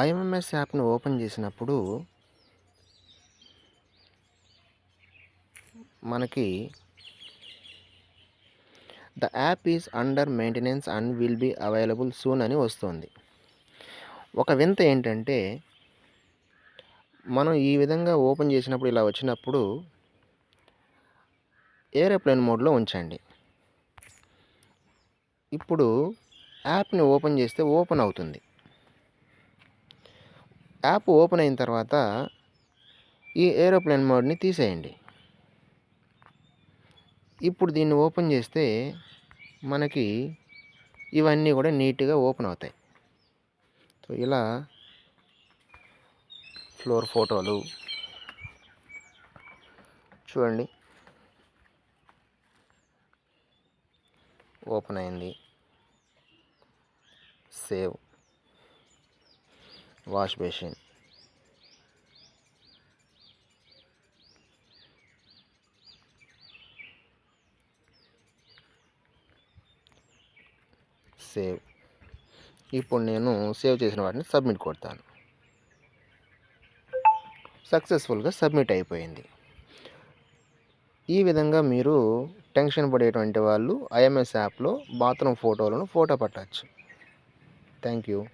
IMMS యాప్ని open చేసినప్పుడు మనకి the app is under maintenance and will be available soon అని వస్తుంది. ఒక వింత ఏంటంటే మనం ఈ విధంగా ఓపెన్ చేసినప్పుడు ఇలా వచ్చినప్పుడు ఏరోప్లేన్ మోడ్లో ఉంచండి. ఇప్పుడు యాప్ని ఓపెన్ చేస్తే ఓపెన్ అవుతుంది. యాప్ ఓపెన్ అయిన తర్వాత ఈ ఏరోప్లేన్ మోడ్ని తీసేయండి. ఇప్పుడు దీన్ని ఓపెన్ చేస్తే మనకి ఇవన్నీ కూడా నీట్గా ఓపెన్ అవుతాయి. సో ఇలా ఫ్లోర్ ఫోటోలు చూడండి. ఓపెన్ అయింది. సేవ్. Wash basin. సేవ్. ఇప్పుడు నేను సేవ్ చేసిన వాటిని సబ్మిట్ కొడతాను. సక్సెస్ఫుల్గా సబ్మిట్ అయిపోయింది. ఈ విధంగా మీరు టెన్షన్ పడేటువంటి వాళ్ళు ఐఎంఎస్ యాప్లో బాత్రూమ్ ఫోటోలను ఫోటో పట్టచ్చు. Thank you.